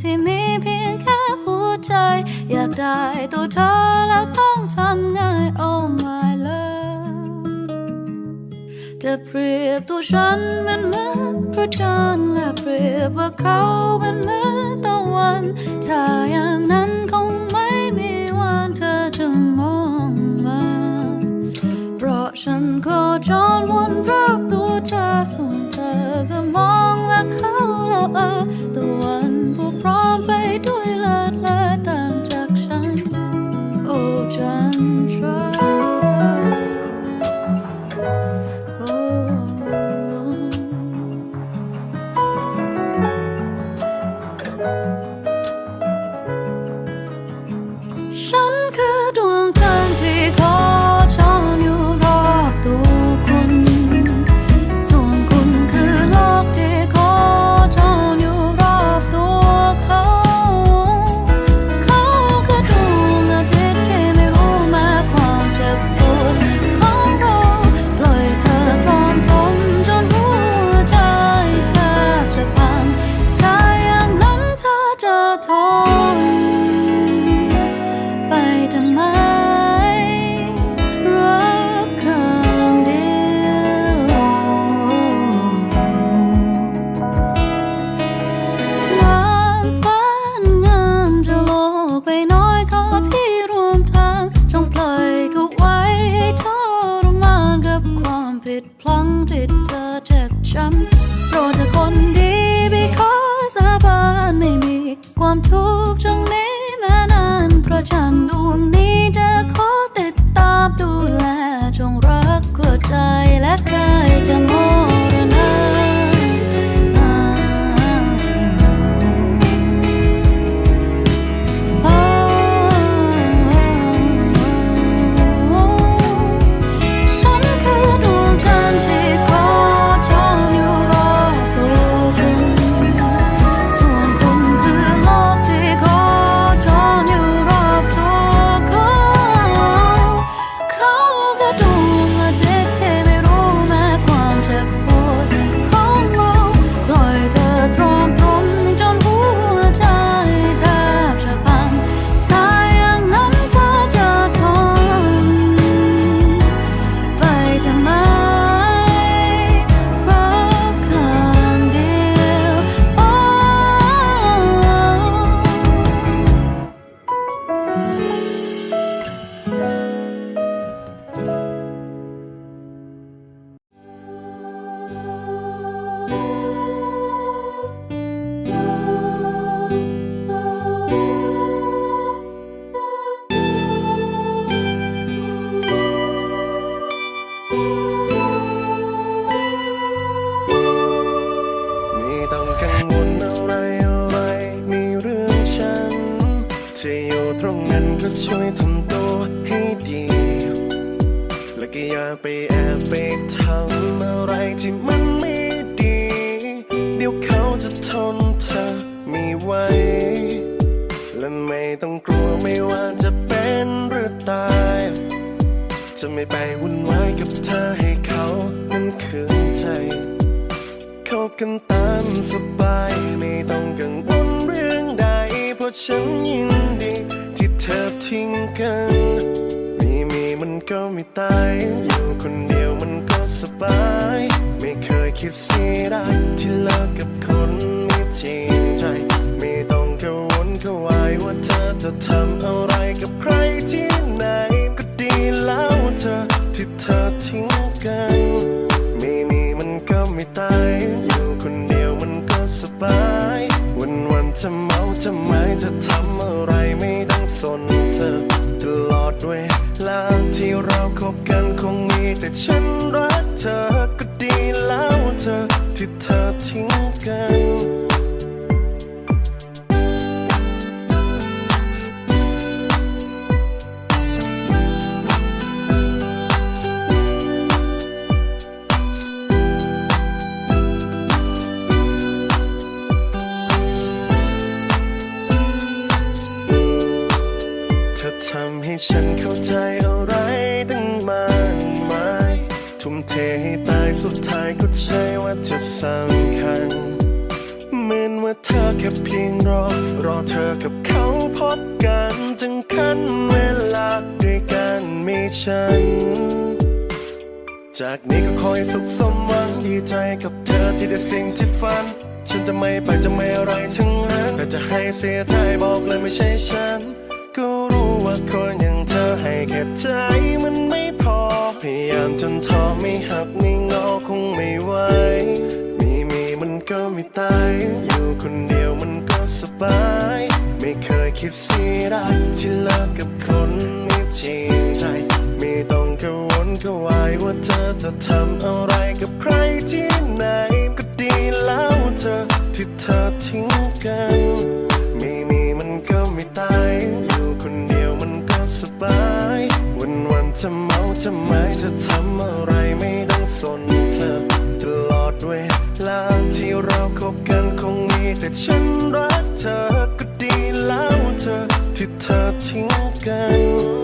ที่มีเพียงแค่หัวใจ อยากได้ตัวเธอแล้วต้องทำไง Oh my love จะเปรียบตัวฉันมันเหมือนพระจันทร์และเปรียบว่าเขามันเหมือนตะวันถ้าอย่างนั้นคงไม่มีวันเธอจะมองมา เพราะฉันโคจรวนรอบตัวเธอส่วนเธอก็มองและเขาแล้วเออตะวัน ผู้ จะไม่ไปวุ่นวายกับเธอให้เขานั้นคืนใจเข้ากันตามสบายไม่ต้องกังวลเรื่องใด เพราะฉันยินดี ที่เธอทิ้งกัน มีมีมันก็ไม่ตาย อยู่คนเดียวมันก็สบาย ไม่เคยคิดเสียดายที่เลิกกับคนไม่จริงใจ ไม่ต้องกังวลกังวายว่าเธอจะทำอะไรกับใครที่ ธอที่เธอทิ้งกัน ไม่มีมันก็ไม่ตาย อยู่คนเดียวมันก็สบาย วันวันๆจะเมาจะไม้จะทำอะไรไม่ต้องสนเธอ ตลอดเวลาที่เราคบกันคงมีแต่ฉันรักเธอก็ดีแล้วเธอที่เธอทิ้งกัน ฉัน จากนี้ก็คอยสุขสมหวังดีใจกับเธอที่ได้สิ่งที่ฝัน ฉันจะไม่ไปจะไม่อะไรทั้งนั้นแต่จะให้เสียใจบอกเลยไม่ใช่ฉัน ก็รู้ว่าคนอย่างเธอให้แค่ใจมันไม่พอ พยายามจนท้อไม่หักไม่งอคงไม่ไหวมีมีมันก็ไม่ตายอยู่คนเดียวมันก็สบาย ไม่เคยคิดเสียดายที่เลิกกับคนไม่จริงใจ ไม่ต้องกังวลกังวายว่าเธอจะทำอะไรกับใครที่ไหนก็ดีแล้วเธอที่เธอทิ้งกัน ไม่มีมันก็ไม่ตาย อยู่คนเดียวมันก็สบาย วันวันจะเมาจะไมจะทำอะไรไม่ต้องสนเธอตลอดเวลาที่เราคบกันคงมีแต่ฉันรักเธอก็ดีแล้วเธอที่เธอทิ้งกัน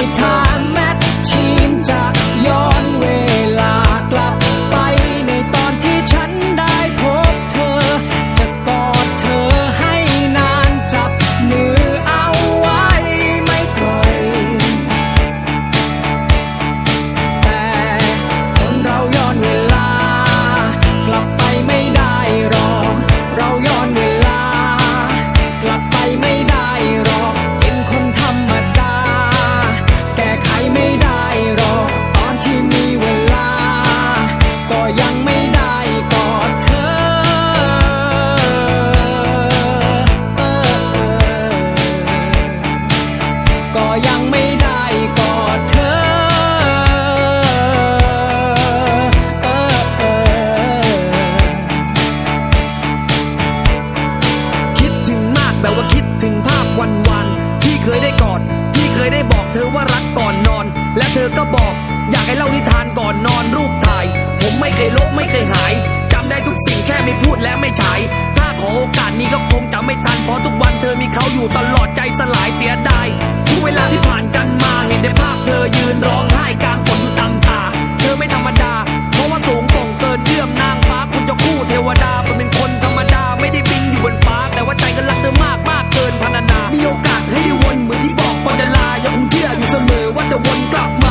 กเธอ ก้ ก็บอก อยากให้เล่านิทานก่อนนอนรูปถ่าย ผมไม่เคยลบไม่เคยหายจำได้ทุกสิ่งแค่ไม่พูดและไม่ฉาย ถ้าขอโอกาสนี้ก็คงจะไม่ทัน เพราะทุกวันเธอมีเขาอยู่ตลอดใจสลายเสียดายทุกเวลาที่ผ่านกันมาเห็นได้ภาพเธอยืนร้องไห้กลางฝนอยู่ตำตา เธอไม่ธรรมดา เพราะว่าสูงส่งเกินเยื่อมนางฟ้าคุณจะคู่เทวดาเป็นคนธรรมดาไม่ได้บินอยู่บนฟ้า แต่ว่าใจก็รักเธอมากมากเกินพรรณนา มีโอกาสให้ได้วนเหมือนที่บอกก่อนจะลายังคงเชื่ออยู่เสมอว่าจะวนกลับมา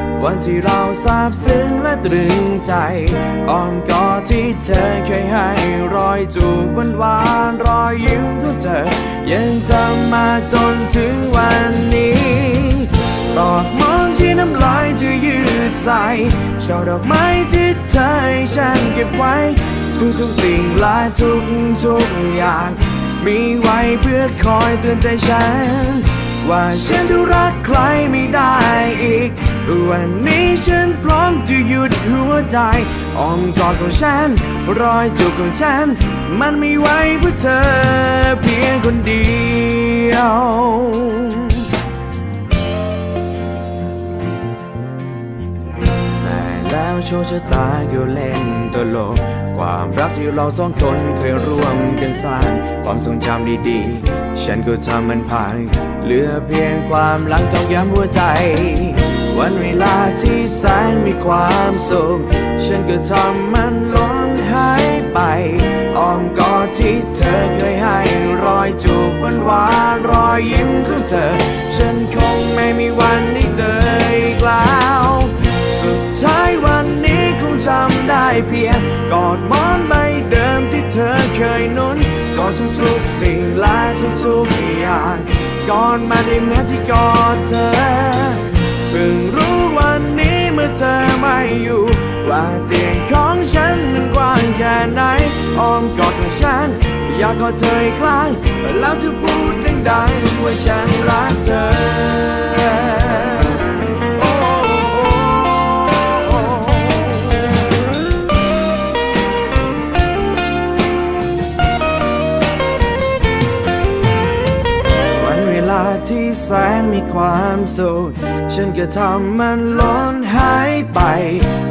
วันที่เราซาบซึ้งและตรึงใจอ้อมกอดที่เธอเคยให้รอยจูบหวานหวานๆรอยยิ้มของเธอ ยังจำมาจนถึงวันนี้ตอกมองที่น้ำลายที่ยืดใส่ช่อดอกไม้ที่เธอให้ฉันเก็บไว้ ทุกทุกสิ่งและทุกทุกอย่าง มีไว้เพื่อคอยเตือนใจฉัน ว่าฉันจะรักใครไม่ได้ วันนี้ฉันพร้อมจะหยุดหัวใจอ้อมกอดของฉัน รอยจูบของฉัน มันไม่ไวเพื่อเธอเพียงคนเดียวแต่แล้วโชคชะตาก็เล่นตลก ความรักที่เราสองคนเคยร่วมกันสร้างความทรงจำดีๆ ฉันก็ทำมันพังเหลือเพียงความหลังต้องย้ำหัวใจ วันเวลาที่แสนมีความสุข ฉันก็ทำมันล้นหายไปอ้อมกอดที่เธอเคยให้รอยจูบหวานหวานรอยยิ้มของเธอ ฉันคงไม่มีวันได้เจออีกแล้ว สุดท้ายวันนี้คงจำได้เพียงกอดมอนใบเดิมที่เธอเคยนุนกอดทุกๆสิ่งและทุกๆอย่างกอดมาได้เหมือที่กอดเธอากกอดเธออีกครั้งแล้วจะพูดดังๆว่าฉันรักเธอวันเวลาที่แสนมีความสุข ฉันก็ทำมันล้นหายไป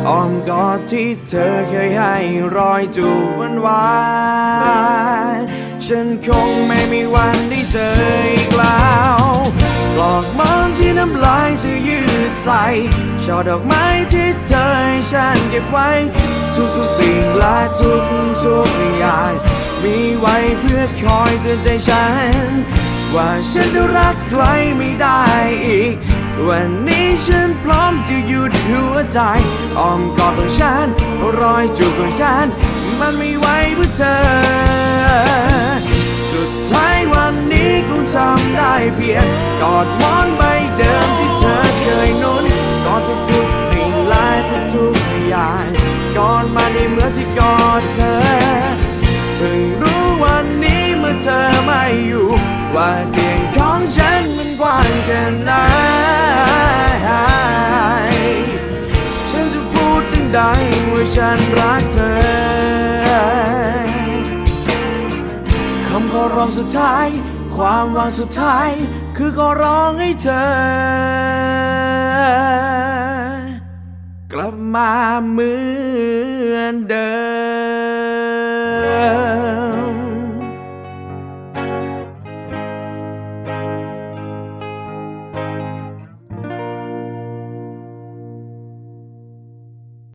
อ้อมกอดที่เธอเคยให้รอยจูบวานวานฉันคงไม่มีวันได้เจออีกแล้วกลอกมองที่น้ำลายเธอยืดใส่ช่อดอกไม้ที่เธอให้ฉันเก็บไว้ ทุกๆสิ่งและทุกๆอย่างมีไว้เพื่อคอยเตือนใจฉัน ว่าฉันจะรักใครไม่ได้อีก วันนี้ฉันพร้อมจะหยุดหัวใจอ้อมกอดของฉันรอยจูบของฉัน มันไม่ไหวเพื่อเธอ สุดท้ายวันนี้คงจำได้เพียงกอดมอนใบเดิมที่เธอเคยนุนกอดทุกๆสิ่งและทุกๆอย่างกอดมาในเหมือนที่กอดเธอเพิ่งรู้วันนี้เมื่อเธอไม่อยู่ ว่าเตียงของฉันมันกว้างแค่ไหนฉันจะพูดดังๆว่าฉันรักเธอคำขอร้องสุดท้าย ความหวังสุดท้าย คือขอร้องให้เธอ กลับมาเหมือนเดิ